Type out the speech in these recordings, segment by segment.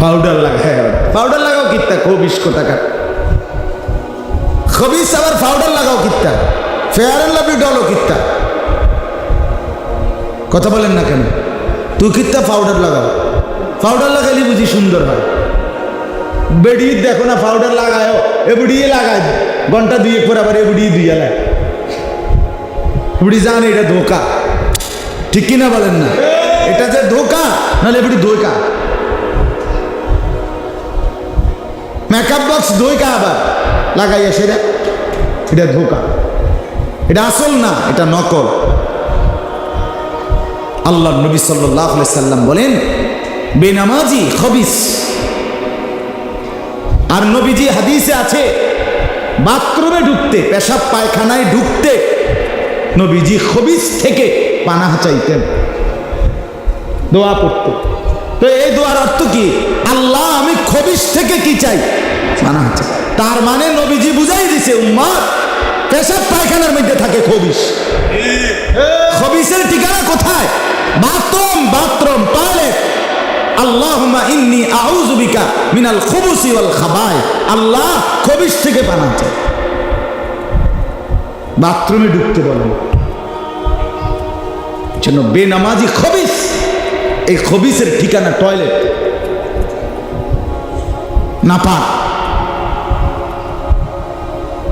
Powder লাগা হ্যাঁ powder লাগাও কিত্তা খবিস কোথাকার খবিস আবার পাউডার লাগাও কিত্তা, ফেয়ার অ্যান্ড লাভলি ডলও কিত্তা। কথা বলেন না কেন? তুই কিত্তা পাউডার লাগাও। পাউডার লাগাইলে বুঝি সুন্দর হয়। বেডি দেখো না, পাউডার লাগায় এবড়িয়ে লাগায়। ঘণ্টা দুই পর আবার এবড়িয়ে দুই লাগায় এবড়ি জান এটা ধোকা। ঠিক কিনা বলেন না? এটা যে ধোকা, নাহলে এবড়ি ধোকা। মেকআপ বক্স ধোকা আবার? লাগাইয়া সেটা এটা ধোকা। এটা আসল না, এটা নকল। আল্লাহ নবী সাল্লাহ সাল্লাম বলেন, বেনামাজি, খবিস। আর নবীজি হাদিসে আছে, বাথরুমে ঢুকতে, পেশাব পায়খানায় ঢুকতে নবীজি খবিস থেকে পানাহা চাইতেন দোয়া পড়তো। তো এই দোয়ার অর্থ কি? আল্লাহ, আমি খবিস থেকে কি চাই? পানাহা চাই তার মানে নবীজি বুঝাই দিছে, উম্মাদ, পেশাব পায়খানার মধ্যে থাকে খবিস খবিসের ঠিকানা কোথায়? Bathroom bathroom, toilet. আল্লাহুম্মা ইন্নি আউযু বিকা মিনাল খুবুসি ওয়াল খাবায় আল্লাহ খবিস থেকে পানা চাই বাথরুমে ঢুকতে বলেন। জন্য বেনামাজি খবিস এই খবিসের ঠিকানা টয়লেট নাপাক।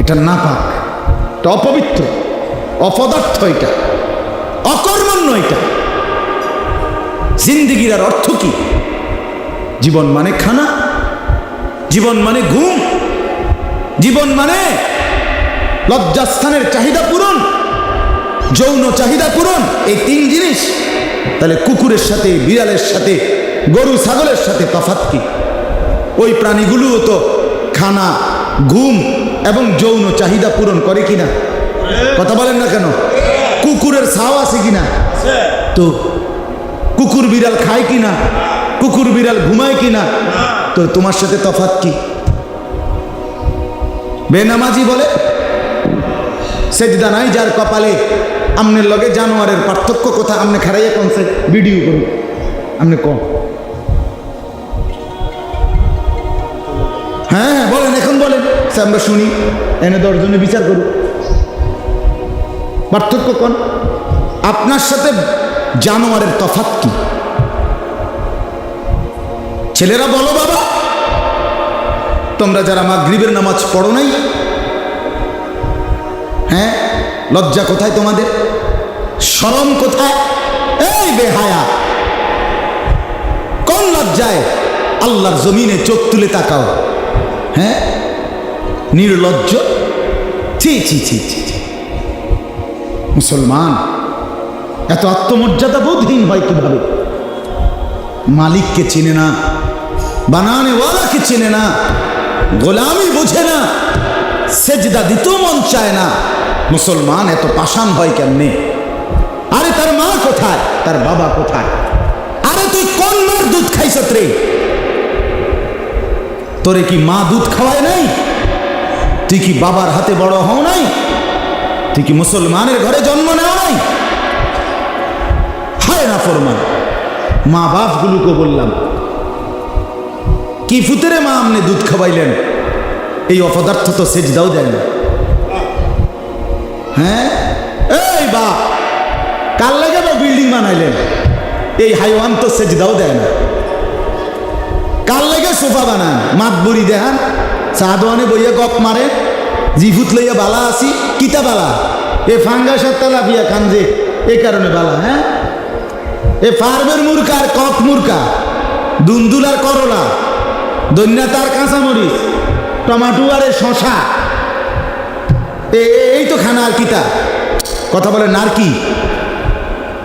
এটা নাপাক। এটা অপবিত্র। অপদার্থ এটা। অকর্মণ্য এটা। জিন্দিগির আর অর্থ কি? জীবন মানে খানা? জীবন মানে ঘুম? জীবন মানে লজ্জাস্থানের চাহিদা পূরণ? যৌন চাহিদা পূরণ? এই তিন জিনিস তাহলে কুকুরের সাথে, বিড়ালের সাথে, গরু ছাগলের সাথে তফাৎ কি? ওই প্রাণীগুলোও তো খানা, ঘুম এবং যৌন চাহিদা পূরণ করে কিনা? কথা বলেন না কেন? কুকুরের ছাও আছে কিনা? তো কুকুর বিড়াল খায় কিনা? কুকুর বিড়াল ঘুমায় কিনা? তো তোমার সাথে তফাৎ কি? বেনামাজি বলে, সেজদা নাই যার কপালে আমনের লগে জানোয়ারের পার্থক্য কথা? আমনে খারাইয়া কোনছে ভিডিও করুন। আপনি কম হ্যাঁ হ্যাঁ বলেন, এখন বলেন। সে আমরা শুনি। এনে দশজনে বিচার করুন পার্থক্য কোন? আপনার সাথে জানোয়ারের তফাৎ কি? ছেলেরা বলো বাবা। তোমরা যারা মাগরিবের নামাজ পড়ো নাই হ্যাঁ লজ্জা কোথায় তোমাদের? শরম কোথায়? এই বেহায়া। কোন লজ্জায় আল্লাহর জমিনে চোখ তুলে তাকাও? হ্যাঁ? নির্লজ্জ? ছি ছি ছি ছি। মুসলমান, এত আত্মমর্যাদা বোধহীন হয় কীভাবে? মালিককে চেনে না, বানানেওয়ালাকে চেনে না, গোলামি বোঝে না, সেজদা দিতেও মন চায় না। মুসলমান, এত পাষাণ হয় কেমনে? কোথায়? তার বাবা কোথায়? আরে তুই কোন মার দুধ খাইছত রে? তোরে কি মা দুধ খাওয়ায় নাই? তুই কি বাবার হাতে বড় হও নাই? তুই কি মুসলমানের ঘরে জন্ম নেওয়া নাই? হায় না ফরমান। মা বাপগুলোকে বললাম, কি ফুতেরে মা আমনে দুধ খাওয়াইলেন? এই অপদার্থ তো সেজদাও দেয় না। হ্যাঁ? এই হাইওয়ান তো সেজদাও দেয় না। কার লাগে সোফা বানান মাত বুড়ি দেখান চা বইয়া গপ মারে জিফুত লইয়া বালা আসি, কিতা বালা? এ ফাঙ্গাসের তেলাপিয়া খান যে এই কারণে বালা হ্যাঁ? এ ফার্মের মুরকা আর কক মুরকা দুন্দুল আর করলা দৈন্যা তার কাঁচামরিচ, টমাটো আর এ শশা। এ- এ- এই তো খানা আর কিতা। কথা বলে নার কি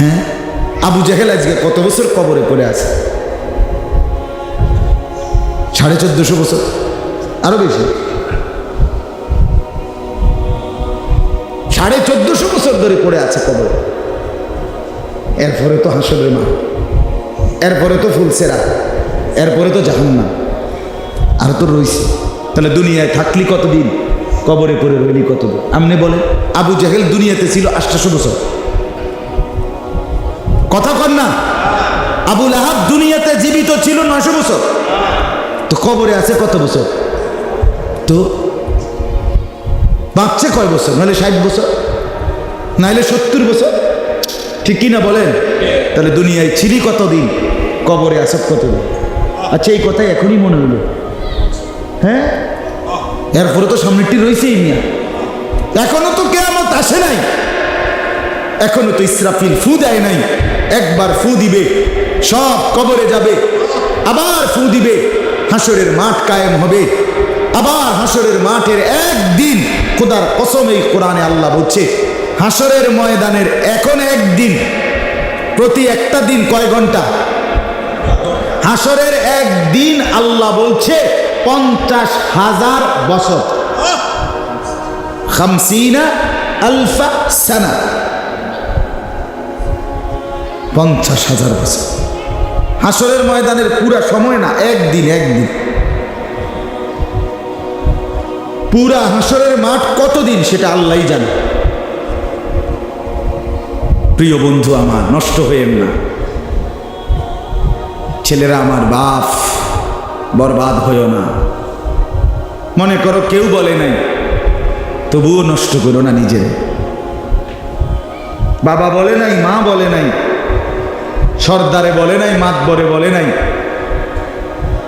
হ্যাঁ? আবু জাহেল আজকে কত বছর কবরে পড়ে আছে? সাড়ে চোদ্দশো বছর। আরও বেশি। সাড়ে চোদ্দশো বছর ধরে পড়ে আছে কবরে। এরপরে তো হাসরের মা এরপরে তো ফুলসেরা এরপরে তো জাহান্নাম। আর তো রইছে। তাহলে দুনিয়ায় থাকলি কতদিন? কবরে পড়ে রইলি কতদিন? আপনি বলেন, আবু জাহেল দুনিয়াতে ছিল আটশো বছর। কথা কর না। আবুল আহাব দুনিয়াতে জীবিত ছিল নয়শো বছর। তো কবরে আছে কত বছর? তো বাঁচছে কয় বছর? নাহলে ষাট বছর? নাহলে সত্তর বছর? ঠিক কি না বলেন? তাহলে দুনিয়ায় ছিলি কতদিন? কবরে আছে কতদিন? আচ্ছা এই কথাই এখনই মনে হলো। হ্যাঁ? এরপরে তো সামনেরটি রয়েছেই মিয়া। এখনও তো কেমন আসে নাই। এখনও তো ইসরাফিল ফু দেয় নাই। একবার ফু দিবে, সব কবরে যাবে। আবার ফু দিবে, হাসরের মাঠ কায়েম হবে। আবার হাসরের মাঠের একদিন খোদার কসম এই কোরআনে আল্লাহ বলছে, হাসরের ময়দানের এখন একদিন, প্রতি একটা দিন কয় ঘণ্টা? হাসরের একদিন আল্লাহ বলছে, পঞ্চাশ হাজার বছর। খামসিনা আলফা সানা। পঞ্চাশ হাজার বছর। হাসরের ময়দানের পুরা সময় না, একদিন একদিন। পুরা হাসরের মাঠ কতদিন সেটা আল্লাহই জানে। প্রিয় বন্ধু আমার, নষ্ট হয়েন না। ছেলেরা আমার বাপ, বরবাদ হইও না। মনে করো কেউ বলে নাই, তবুও নষ্ট করো না নিজের। বাবা বলে নাই, মা বলে নাই সর্দারে বলে নাই, মাতবরে বলে নাই,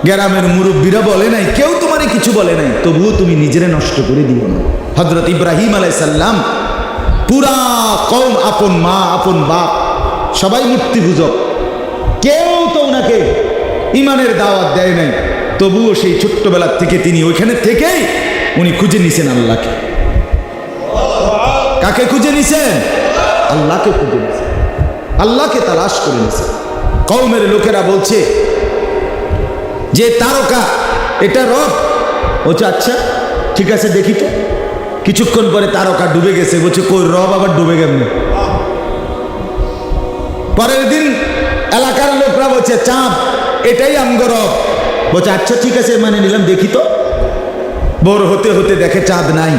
গ্রামের মুরব্বীরা বলে নাই, কেউ তোমারে কিছু বলে নাই, তবুও তুমি নিজেরে নষ্ট করে দিও না। হজরত ইব্রাহিম আলাইসাল্লাম পুরা কম আপন মা, আপন বাপ, সবাই মূর্তি পূজক কেউ তো ওনাকে ইমানের দাওয়াত দেয় নাই, তবুও সেই ছোট্টবেলার থেকে তিনি ওইখানে থেকেই উনি খুঁজে নিছেন আল্লাহকে। কাকে খুঁজে নিছেন? আল্লাহকে খুঁজে নিছেন। আল্লাহকে তালাশ করে নিছে। কৌমের লোকেরা বলছে, যে তারকা, এটা রব। বলছে আচ্ছা ঠিক আছে, দেখি তো। কিছুক্ষণ পরে তারকা ডুবে গেছে। বলছে, কই, রব আবার ডুবে গেল পরের দিন এলাকার লোকরা বলছে, চাঁদ, এটাই আমগ রব। বলছে আচ্ছা ঠিক আছে মানে নিলাম, দেখি তো। বড় হতে হতে দেখে চাঁদ নাই।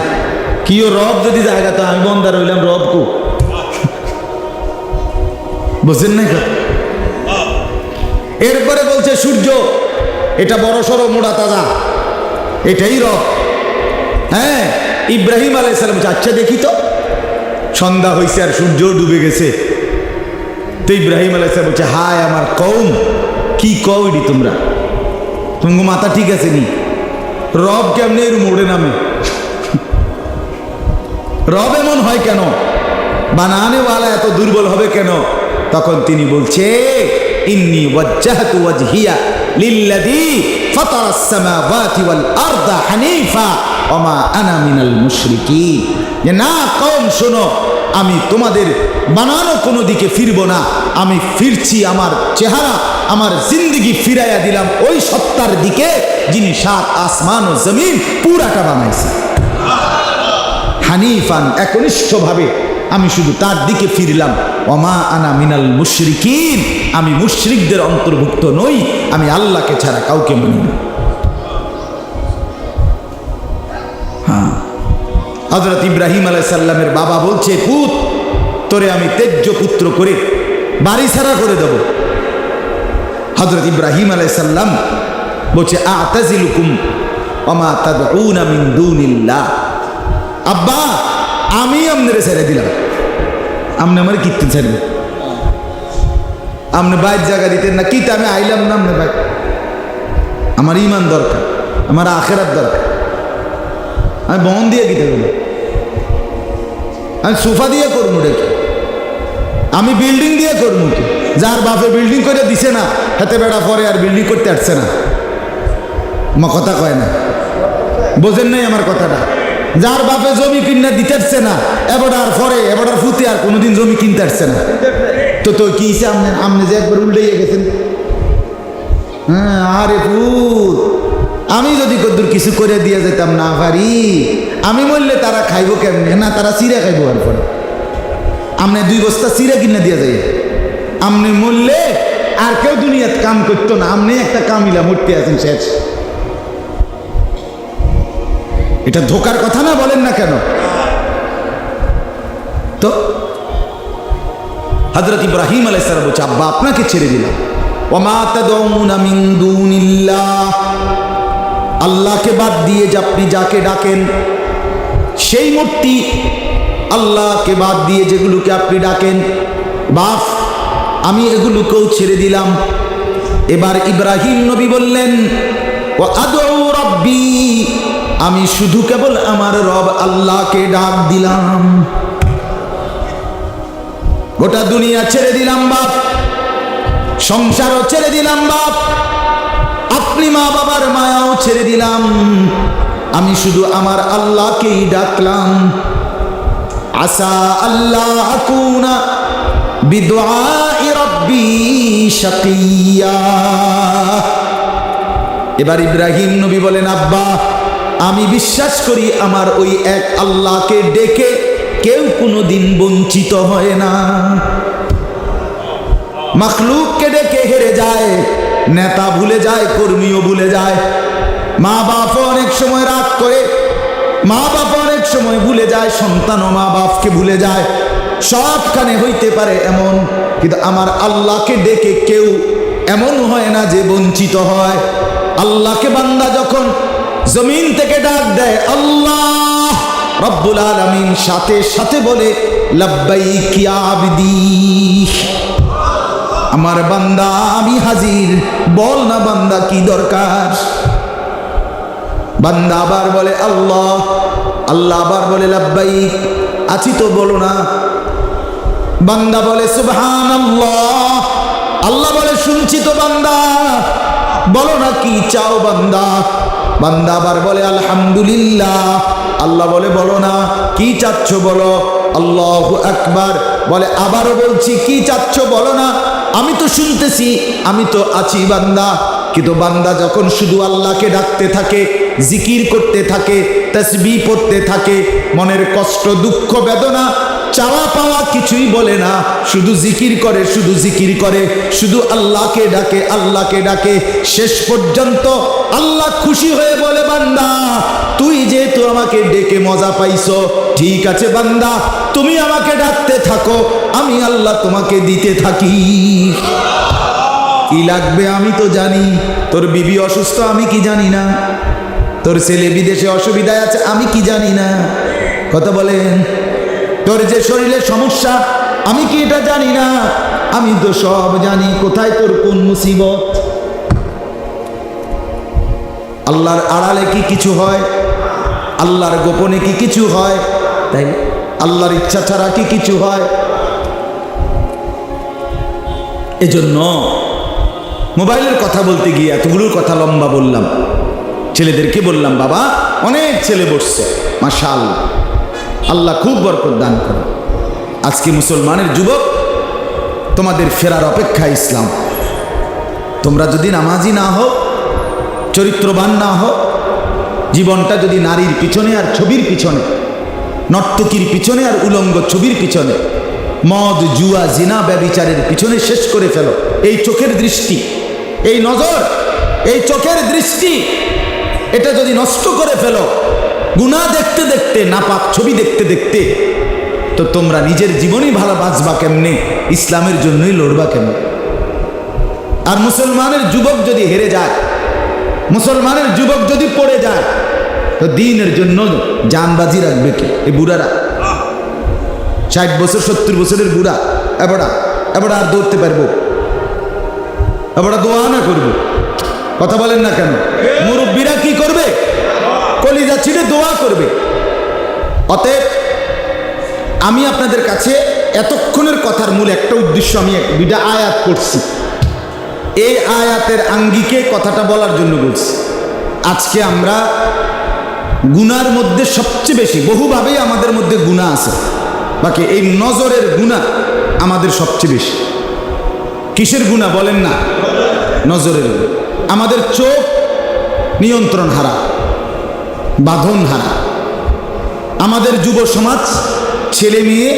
কিও রব যদি জায়গা, তো আমি বন্ধা রইলাম, রব কো? বুঝছেন না? এরপরে বলছে, সূর্য, এটা বড় সড়ো মোড়া তাজা। এটাই রব। হ্যাঁ ইব্রাহিম আলাইসালাম আচ্ছা দেখি তো। সন্ধ্যা হয়েছে আর সূর্য ডুবে গেছে। তো ইব্রাহিম আলাইসালাম বলছে, হায় আমার কৌম কি কৌডি তোমরা? তোমার মাথা ঠিক আছে নি? রব কেমনে এর মোড়ে নামে? রব এমন হয় কেন? বানানেওয়ালা এত দুর্বল হবে কেন? তখন তিনি বলছে, ইন্নি ওয়াজ্জাহতু ওয়াজহিয়া লিল্লাযী ফাতারাস সামাওয়াতি ওয়াল আরদা হানিফা আনা মিনাল মুশরিকিন। না, কওম আমি তোমাদের বানানো কোনো দিকে ফিরব না। আমি ফিরছি, আমার চেহারা, আমার জিন্দিগি ফিরাইয়া দিলাম। ওই সত্তার দিকে যিনি সাত আসমান ও জমিন পুরাটা বানাইছে। হানিফান একনিষ্ঠভাবে আমি শুধু তার দিকে ফিরলাম। অমা আনা মিনাল মুশরিকিন। আমি মুশরিকদের অন্তর্ভুক্ত নই। আমি আল্লাহকে ছাড়া কাউকে মানি না। হ্যাঁ। হজরত ইব্রাহিম আলাইসাল্লামের বাবা বলছে, পুত, তোরে আমি তেজ্য পুত্র করে বাড়ি ছাড়া করে দেব। হজরত ইব্রাহিম আলাইসাল্লাম বলছে, আতাজিলুকুম অমা তাদউনা মিন দুনিল্লাহ। আব্বা আমি আপনারে ছেড়ে দিলাম। আপনি আমার কীর্তন ছাড়বে। আপনি বাইর জায়গা দিতেন না, কিতে আমি আইলাম না আপনি ভাই আমার ইমান দরকার, আমার আখেরাত দরকার। আমি বন দিয়ে গিতে গেল আমি সোফা দিয়ে করব রেখে আমি বিল্ডিং দিয়ে করব কি? যার বাপে বিল্ডিং করে দিছে না হাতে বেড়া পরে আর বিল্ডিং করতে আসছে না। মা কথা কয় না। বোঝেন নাই আমার কথাটা? যার বাপে জমি কিনে দিতে না এবার পরে এবার ফুতে আর কোনোদিন জমি কিনতে আসছে না। তো তো কি আপনি আপনি যে একবার উল্টাইয়ে গেছেন। হ্যাঁ আরে ভূত আমি যদি কদ্দুর কিছু করে দিয়ে যেতাম না পারি। আমি বললে তারা খাইবো কেমনে? না, তারা চিরা খাইবো আর পরে। আমনে দুই বস্তা চিরা কিনে দিয়ে যাই। আমনে মরলে আর কেউ দুনিয়াত কাম করতো না। আমনে একটা কামিলা মূর্তি আছেন শেষ। এটা ধোকার কথা না বলেন না কেন? তো হজরত ইব্রাহিম আলাইসালাম বলছে, আব্বা, আপনাকে ছেড়ে দিলাম। আল্লাহকে বাদ দিয়ে যে আপনি যাকে ডাকেন, সেই মূর্তি আল্লাহকে বাদ দিয়ে যেগুলোকে আপনি ডাকেন বাপ আমি এগুলোকেও ছেড়ে দিলাম। এবার ইব্রাহিম নবী বললেন ও আদৌ রব্বি আমি শুধু কেবল আমার রব আল্লাহকে ডাক দিলাম। গোটা দুনিয়া ছেড়ে দিলাম বাপ। সংসারও ছেড়ে দিলাম বাপ। আপনি মা বাবার মায়াও ছেড়ে দিলাম। আমি শুধু আমার আল্লাহকেই ডাকলাম। আসা আল্লাহ আকুনা বিদুআই রব্বি শাকিয়া। এবার ইব্রাহিম নবী বলেন, আব্বা আমি বিশ্বাস করি আমার ওই এক আল্লাহকে ডেকে কেউ কোনোদিন বঞ্চিত হয় না। মখলুককে ডেকে হেরে যায়, নেতা ভুলে যায়, কর্মীও ভুলে যায়। মা বাপ অনেক সময় রাগ করে মা বাপ অনেক সময় ভুলে যায়, সন্তানও মা বাপকে ভুলে যায়। সবখানে হইতে পারে এমন, কিন্তু আমার আল্লাহকে ডেকে কেউ এমন হয় না যে বঞ্চিত হয়। আল্লাহকে বান্দা যখন জমিন থেকে ডাক দেয়, আল্লাহ রব্বুল আলমিন সাথে সাথে বলে লাব্বাই কিয়াবদি আমার বান্দা, আমি হাজির। বল না বান্দা, কি দরকার? বান্দা আবার বলে, আল্লাহ। আল্লাহ আবার বলে, লাব্বাইক। আছি তো, বলো না। বান্দা বলে সুবহান আল্লাহ আল্লাহ বলে, শুনছি তো বান্দা। বলো না কি চাও বান্দা? বান্দা আবার বলে, আলহামদুলিল্লাহ। আল্লাহ বলে, বলো না, কি চাচ্ছ বলো? আল্লাহ আকবার। বলে, আবারও বলছি, কি চাচ্ছ বলো না? আমি তো শুনতেছি, আমি তো আছি বান্দা। কিন্তু বান্দা যখন শুধু আল্লাহকে ডাকতে থাকে, জিকির করতে থাকে, তসবি পড়তে থাকে, মনের কষ্ট, দুঃখ, বেদনা চাওয়া পাওয়া কিছুই বলে না। শুধু জিকির করে, শুধু জিকির করে, শুধু আল্লাহকে ডাকে আল্লাহকে ডাকে। শেষ পর্যন্ত আল্লাহ খুশি হয়ে বলে, বান্দা, তুই যেহেতু আমাকে ডেকে মজা পাইছো, ঠিক আছে বান্দা, তুমি আমাকে ডাকতে থাকো, আমি আল্লাহ তোমাকে দিতে থাকি। কি লাগবে আমি তো জানি, তোর বিবি অসুস্থ, আমি কি জানি না। তোর ছেলে বিদেশে অসুবিধায় আছে, আমি কি জানি না। কথা বলেন। তোর যে শরীরে সমস্যা আমি কি এটা জানি না? আমি তো সব জানি কোথায় তোর কোন মুসিবত? আল্লাহর আড়ালে কি কিছু হয়? আল্লাহর গোপনে কি কিছু হয়? তাই আল্লাহর ইচ্ছা ছাড়া কি কিছু হয়? এজন্য মোবাইলের কথা বলতে গিয়ে এতগুলোর কথা লম্বা বললাম। ছেলেদেরকে বললাম বাবা অনেক ছেলে বসছে মাশাল আল্লাহ খুব বরকত দান করে আজকে মুসলমানের যুবক, তোমাদের ফেরার অপেক্ষা ইসলাম। তোমরা যদি নামাজি না হও, চরিত্রবান না হও, জীবনটা যদি নারীর পিছনে আর ছবির পিছনে, নর্তকীর পিছনে আর উলঙ্গ ছবির পিছনে, মদ, জুয়া, জিনা, ব্যবিচারের পিছনে শেষ করে ফেলো। এই চোখের দৃষ্টি, এই নজর, এই চোখের দৃষ্টি, এটা যদি নষ্ট করে ফেলো গুণা দেখতে দেখতে, নাপাক ছবি দেখতে দেখতে, তো তোমরা নিজের জীবনই ভালো বাঁচবা কেমনে? ইসলামের জন্যই লড়বা কেমনে? আর মুসলমানের যুবক যদি হেরে যায়, মুসলমানের যুবক যদি পড়ে যায়, তো দিনের জন্য জানবাজি রাখবে কে? এই বুড়ারা। ষাট বছর, সত্তর বছরের বুড়া। এবারা এবারা আর দৌড়তে পারব। এবারা দোয়া না করব। কথা বলেন না কেন? কলিজা ছিঁড়ে দোয়া করবে। অতএব আমি আপনাদের কাছে এতক্ষণের কথার মূল একটা উদ্দেশ্য আমি দুইটা আয়াত করছি। এই আয়াতের আঙ্গিকে কথাটা বলার জন্য বলছি। আজকে আমরা গুনার মধ্যে সবচেয়ে বেশি, বহুভাবেই আমাদের মধ্যে গুণা আছে। বাকি এই নজরের গুণা আমাদের সবচেয়ে বেশি। কিসের গুণা বলেন না? নজরের। আমাদের চোখ নিয়ন্ত্রণ হারা। বাঁধন হারা আমাদের যুব সমাজ, ছেলে মেয়ে,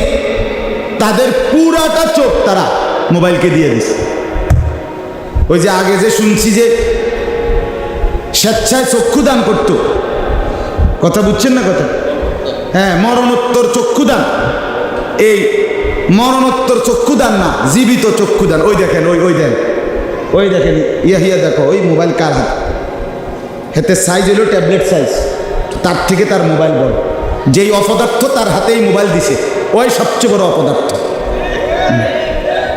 তাদের পুরাটা চোখ তারা মোবাইলকে দিয়ে দিছে। ওই যে আগে যে শুনছি যে স্বেচ্ছায় চক্ষুদান করত। কথা বুঝছেন না কথা? হ্যাঁ মরণোত্তর চক্ষুদান। এই মরণোত্তর চক্ষুদান না, জীবিত চক্ষুদান। ওই দেখেন, ওই ওই দেন। ওই দেখেন, ইয়া হিয়া দেখো, ওই মোবাইল কার হাতে? সাইজ হলো ট্যাবলেট সাইজ তার থেকে তার মোবাইল বড়। যেই অপদার্থ তার হাতেই মোবাইল দিছে, ওই সবচেয়ে বড় অপদার্থ।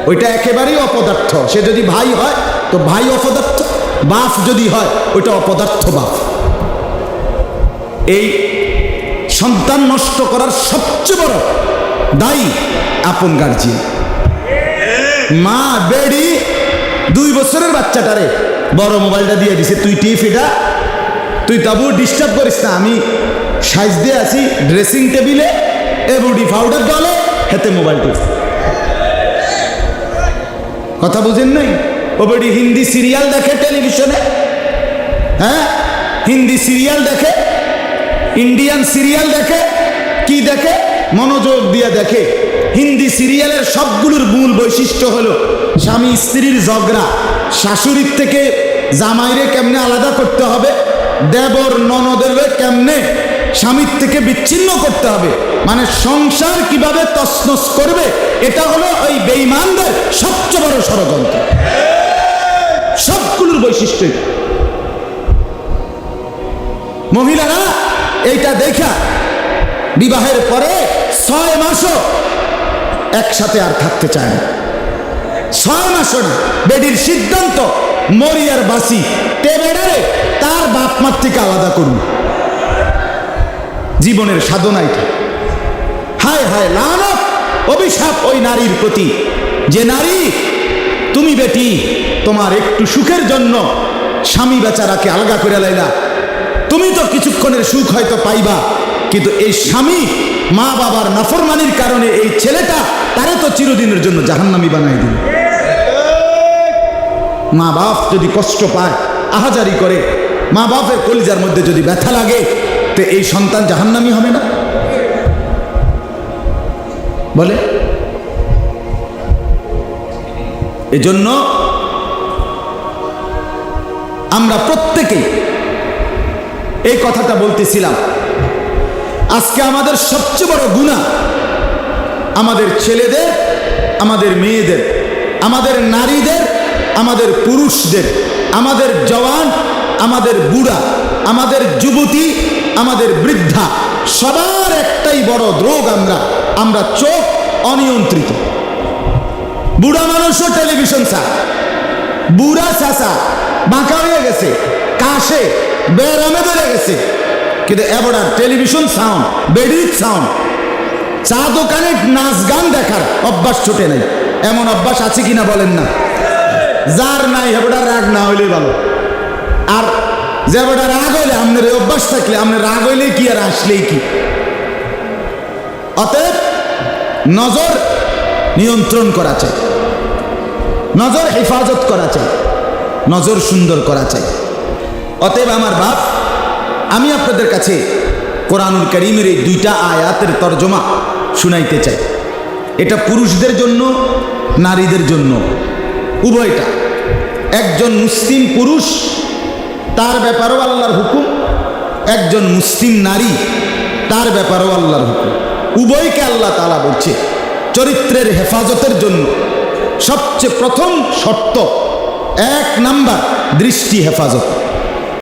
ওইটা একেবারেই অপদার্থ। সে যদি ভাই হয়, তো ভাই অপদার্থ, বাপ যদি হয়, ওইটা অপদার্থ বাপ। এই সন্তান নষ্ট করার সবচেয়ে বড় দায়ী আপন গার্জিয়ান মা, বেডি, দুই বছরের বাচ্চাটারে বড় মোবাইলটা দিয়ে দিছে। তুই টিপ এটা তুই তাবু ডিস্টার্ব করিস না, আমি সাইজ দিয়ে আছি ড্রেসিং টেবিলে এবুডি পাউডার দলে হেতে মোবাইল টিপ কথা বুঝেন নাই? ও বেডি হিন্দি সিরিয়াল দেখে টেলিভিশনে হ্যাঁ? হিন্দি সিরিয়াল দেখে ইন্ডিয়ান সিরিয়াল দেখে, কি দেখে? মনোযোগ দিয়ে দেখে। হিন্দি সিরিয়ালের সবগুলোর মূল বৈশিষ্ট্য হলো স্বামী স্ত্রীর ঝগড়া। শাশুড়ির থেকে জামাইরে কেমনে আলাদা করতে হবে? দেবর ননদের কেমনে স্বামীর থেকে বিচ্ছিন্ন করতে হবে? মানে সংসার কীভাবে তসনস করবে? এটা হলো ওই বেইমানদের সবচেয়ে বড় ষড়যন্ত্র। সবগুলোর বৈশিষ্ট্য মহিলারা এইটা দেখা বিবাহের পরে ছয় মাসও একসাথে আর থাকতে চায় না। ছয় মাসও না বেডির সিদ্ধান্ত মরি আর বাসি তে বেডারে তার বাপ মার থেকে আলাদা করুন। জীবনের সাধনা এটা। হায় হায়, লানত, অভিশাপ ওই নারীর প্রতি। যে নারী, তুমি বেটি, তোমার একটু সুখের জন্য স্বামী বেচারাকে আলগা করে লাইলা। তুমি তো কিছুক্ষণের সুখ হয়তো পাইবা, কিন্তু এই স্বামী মা বাবার নাফরমানির কারণে এই ছেলেটা তারে তো চিরদিনের জন্য জাহান্নামি বানাই দিল। মা বাপ যদি কষ্ট পায়, আহাজারি করে, মা বাপের কলিজার মধ্যে যদি ব্যথা লাগে, তো এই সন্তান জাহান্নামি হবে না? বলে? এজন্য আমরা প্রত্যেকেই এই কথাটা বলতেছিলাম, আজকে আমাদের সবচেয়ে বড় গুণা আমাদের ছেলেদের, আমাদের মেয়েদের, আমাদের নারীদের আমাদের পুরুষদের, আমাদের জওয়ান, আমাদের বুড়া, আমাদের যুবতী, আমাদের বৃদ্ধা, সবার একটাই বড় রোগ আমরা আমরা চোখ অনিয়ন্ত্রিত। বুড়া মানুষও টেলিভিশন চা বুড়া চাচা বাঁকা হয়ে গেছে, কাশে বেরামে ধরে গেছে, কিন্তু এবার টেলিভিশন সাউন্ড বেডির সাউন্ড চা দোকানে নাচ গান দেখার অভ্যাস ছোটে নেই, এমন অভ্যাস আছে কিনা বলেন না। যার নাই হেবটা রাগ না হইলে ভালো। আর যে বেটা রাগ হইলে আপনার অভ্যাস থাকলে আপনার রাগ হইলে কি আর আসলেই কি? অতএব নজর নিয়ন্ত্রণ করা চাই। নজর হেফাজত করা চাই। নজর সুন্দর করা চাই। অতএব আমার বাপ, আমি আপনাদের কাছে কোরআনুল করিমের এই দুইটা আয়াতের তর্জমা শুনাইতে চাই। এটা পুরুষদের জন্য, নারীদের জন্য। উভয়টা। একজন মুসলিম পুরুষ, তার ব্যাপারেও আল্লাহর হুকুম। একজন মুসলিম নারী, তার ব্যাপারেও আল্লাহর হুকুম। উভয়কে আল্লাহ তালা বলছে, চরিত্রের হেফাজতের জন্য। সবচেয়ে প্রথম শর্ত, এক নাম্বার, দৃষ্টি হেফাজত।